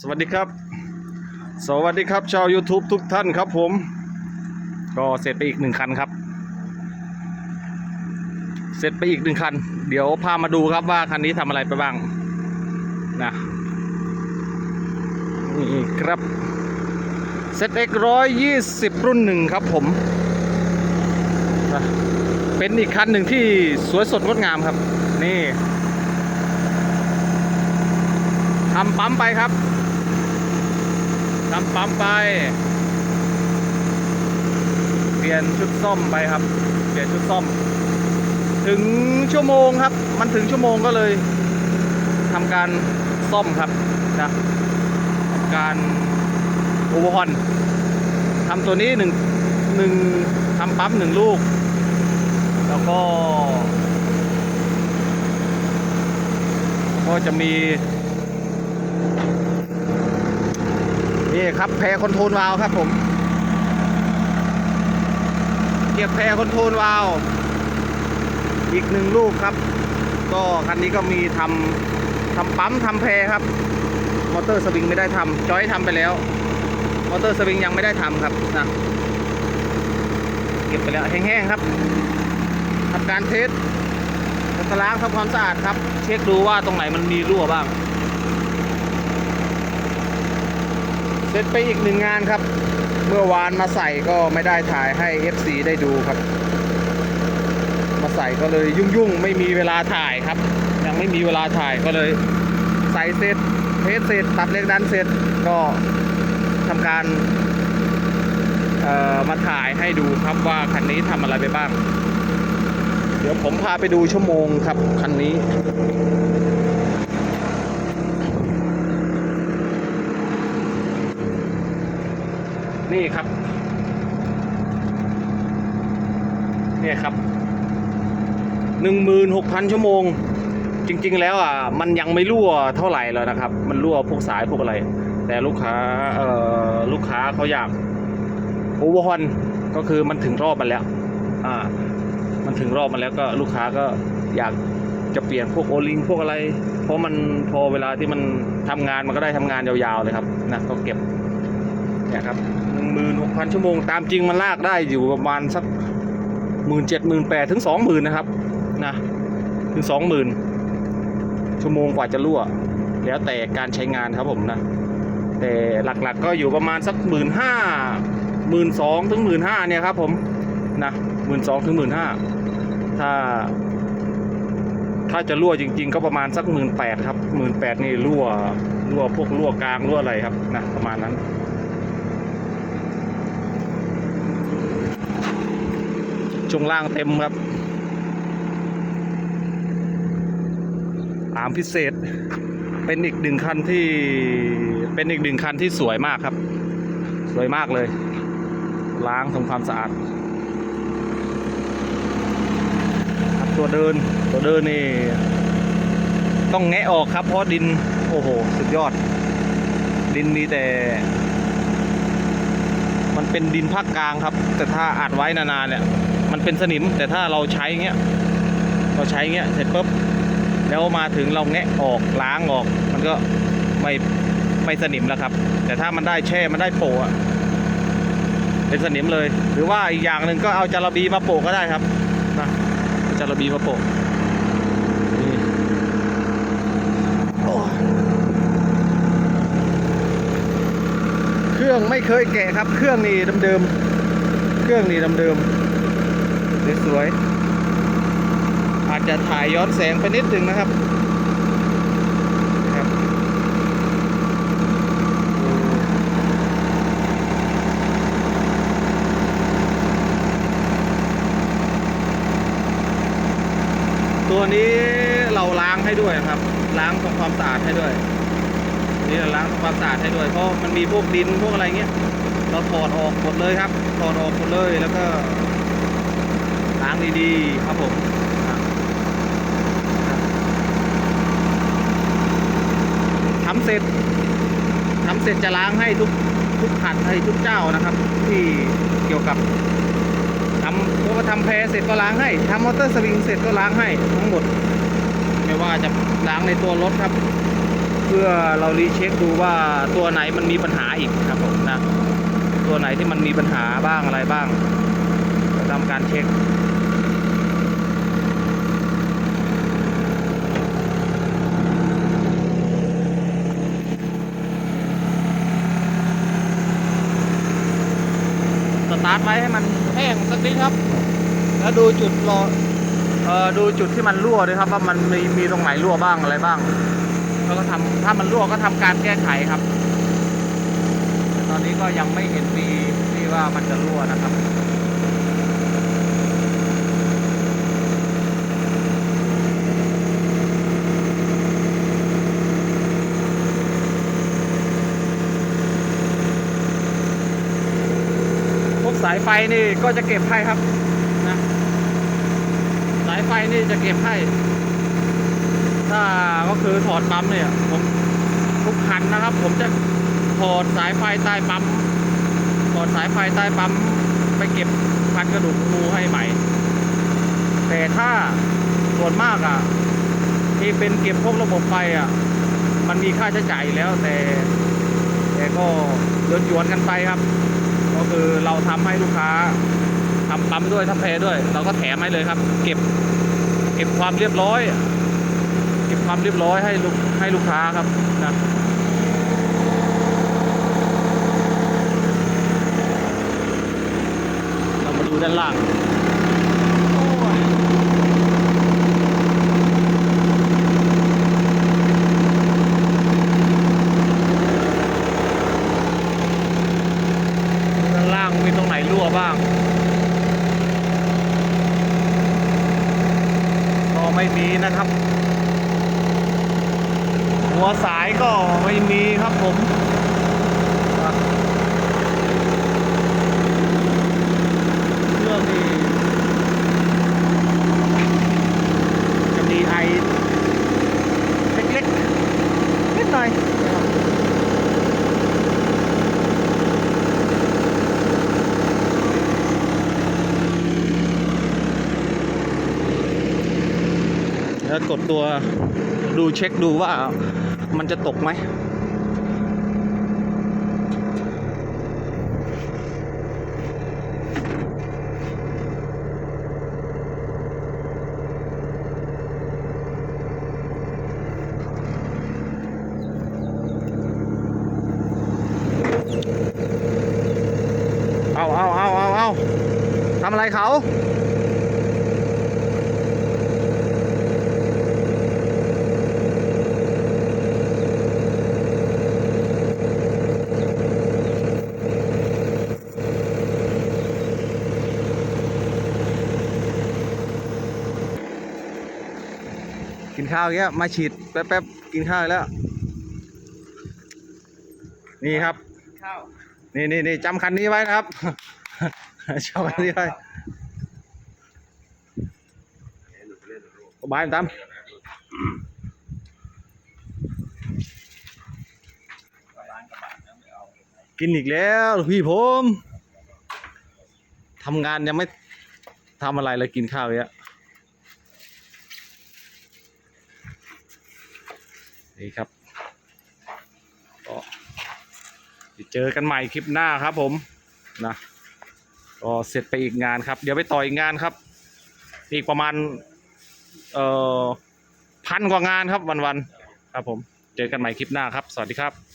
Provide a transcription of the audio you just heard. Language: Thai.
สวัสดีครับ สวัสดีครับ ชาว YouTube ทุกท่านครับผม ก็เสร็จไปอีกหนึ่งคันครับ เสร็จไปอีกหนึ่งคัน เดี๋ยวพามาดูครับว่าคันนี้ทำอะไรไปบ้างนะนี่ครับเซตเอ็กร้อยยี่สิบรุ่นหนึ่งครับผม เป็นอีกคันหนึ่งที่สวยสดงดงามครับ นี่ทำปั๊มไปครับ ทำปั๊มไป เปลี่ยนชุดซ่อมไปครับ เปลี่ยนชุดซ่อม ถึงชั่วโมงครับ มันถึงชั่วโมงก็เลยทำการซ่อมครับนะการโอเวอร์ฮอนทำตัวนี้หนึ่งหนึ่งทำปั๊มหนึ่งลูก แล้วก็ ก็จะมี นี่ครับแพรคอนโทรลวาล์วครับผม เกียบแพรคอนโทรลวาล์วอีกหนึ่งลูกครับ ก็คันนี้ก็มีทำทำปั๊มทำแพรครับ มอเตอร์สวิงไม่ได้ทำจอยทำไปแล้ว มอเตอร์สวิงยังไม่ได้ทำครับนะเก็บไปแล้วแห้งๆครับทำการเทสแล้วก็ล้างทำความสะอาดครับ เช็คดูว่าตรงไหนมันมีรั่วบ้าง เสร็จไปอีกหนึ่งงานครับ เมื่อวานมาใส่ก็ไม่ได้ถ่ายให้ FC ได้ดูครับ มาใส่ก็เลยยุ่งๆ ไม่มีเวลาถ่ายครับ ยังไม่มีเวลาถ่ายก็เลยใส่เสร็จเทสเสร็จตัดเล็กดันเสร็จก็ทำการเอ่อมาถ่ายให้ดูครับว่าคันนี้ทำอะไรไปบ้าง เดี๋ยวผมพาไปดูชั่วโมงครับคันนี้ นี่ครับ เนี่ยครับหนึ่งมืนหกพันชั่วโมง จริง ๆ แล้วอะมันยังไม่รั่วเท่าไหร่แล้วนะครับ มันรั่วพวกสายพวกอะไร แต่ลูกค้าเอ่อลูกค้าเขาอยากโอเวอร์ฮอนก็คือมันถึงรอบมันแล้ว อ่า มันถึงรอบมันแล้วก็ลูกค้าก็อยากจะเปลี่ยนพวกโอลิงพวกอะไร เพราะมันพอเวลาที่มันทำงานมันก็ได้ทำงานยาวๆเลยครับนะก็เก็บ นี่ยครับหนึ่งหมื่นหกพันชั่วโมงตามจริงมันลากได้อยู่ประมาณสักหมื่นเจ็ดหมื่นแปดถึงสองหมื่นนะครับนะถึงสองหมื่นชั่วโมงกว่าจะรั่ว แล้วแต่การใช้งานครับผมนะ แต่หลักๆก็อยู่ประมาณสักหมื่นห้าหมื่นสองถึงหมื่นห้าเนี่ยครับผมนะหมื่นสองถึงหมื่นห้าถ้า ถ้าจะรั่วจริง ๆ ก็ประมาณสักหมื่นแปดครับหมื่นแปดนี่รั่วรั่วพวกรั่วกลางรั่วอะไรครับนะประมาณนั้น ช่วงล่างเต็มครับอามพิเศษ เป็นอีกหนึ่งคันที่เป็นอีกหนึ่งคันที่สวยมากครับ สวยมากเลย ล้างทำความสะอาดครับตัวเดินตัวเดินนี่ ต้องแงะออกครับ เพราะดินโอ้โห สุดยอด ดินมีแต่ มันเป็นดินภาคกลางครับ แต่ถ้าอัดไว้นานๆเนี่ย เป็นสนิม แต่ถ้าเราใช้เงี้ยเราใช้เงี้ยเสร็จปุ๊บแล้วมาถึงเราแงะออกล้างออก มันก็ไม่ไม่สนิมแล้วครับ แต่ถ้ามันได้แช่มันได้โปะเป็นสนิมเลย หรือว่าอีกอย่างหนึ่งก็เอาจาระบีมาโปะก็ได้ครับนะจาระบีมาโปะเครื่องไม่เคยแกะครับ เครื่องนี่เดิมๆเครื่องนี่เดิมๆ สวยๆอาจจะถ่ายย้อนแสงไปนิดนึงนะครับครับตัวนี้เราล้างให้ด้วยนะครับ ล้างทำความสะอาดให้ด้วยนี่เราล้างทำความสะอาดให้ด้วยเพราะมันมีพวกดินพวกอะไรเงี้ยเราถอดออกหมดเลยครับถอดออกหมดเลยแล้วก็ ล้างดีๆครับผมทำเสร็จทำเสร็จจะล้างให้ทุกทุกขัดให้ทุกเจ้านะครับ ที่เกี่ยวกับทำพวกทำแพเสร็จก็ล้างให้ทำมอเตอร์สวิงเสร็จก็ล้างให้ทั้งหมด ไม่ว่าจะล้างในตัวรถครับ เพื่อเรารีเช็คดูว่าตัวไหนมันมีปัญหาอีกครับผมนะตัวไหนที่มันมีปัญหาบ้างอะไรบ้างทำการเช็คาร์ทไว้ให้มันแห้งสักนิดครับ แล้วดูจุดรอเอ่อดูจุดที่มันรั่วด้วยครับ ว่ามันมีมีตรงไหนรั่วบ้างอะไรบ้าง แล้วก็ทำถ้ามันรั่วก็ทำการแก้ไขครับ ตอนนี้ก็ยังไม่เห็นมีที่ว่ามันจะรั่วนะครับ พวกสาย ไฟนี่ก็จะเก็บให้ครับนะสายไฟนี่จะเก็บให้ ถ้าก็คือถอดปั๊มเนี่ยผมทุกคันนะครับ ผมจะถอดสายไฟใต้ปั๊มถอดสายไฟใต้ปั๊มไปเก็บพันกระดูกงูให้ใหม่ แต่ถ้าส่วนมากอะ ที่เป็นเก็บพวกระบบไฟอะ มันมีค่าใช้จ่ายแล้วแต่ แต่ก็หยวนกันไปครับ ก็คือเราทำให้ลูกค้าทำปั๊มด้วยทำเพด้วย เราก็แถมให้เลยครับ เก็บ เก็บความเรียบร้อย เก็บความเรียบร้อยให้ลูกให้ลูกค้าครับนะเรามาดูด้านล่างโอ้ยด้านล่างมีตรงไหนรั่วบ้าง ก็ไม่มี นะครับ หัวสายก็ไม่มีครับผมอะเครื่องนี่จะมีไอเล็กๆนิดหน่อยนะครับ แล้วกดตัวดูเช็คดูว่ามันจะตกไหมเอาเอาเอาเอาเอาทำอะไรเขา กินข้าวอีกแล้วมาฉีดแป๊บๆกินข้าวอีกแล้ว นี่ครับ ข้าวนี่นี่นี่จำคันนี้ไว้นะครับจำคันนี้ไว้บายตามกินอีกแล้วลูกพี่ผมทำงานยังไม่ทำอะไรเลยกินข้าวเยอะนี่ครับ ก็เจอกันใหม่คลิปหน้าครับผมนะก็เสร็จไปอีกงานครับ เดี๋ยวไปต่ออีกงานครับ อีกประมาณเอ่อพันกว่างานครับวันๆครับผม เจอกันใหม่คลิปหน้าครับ สวัสดีครับ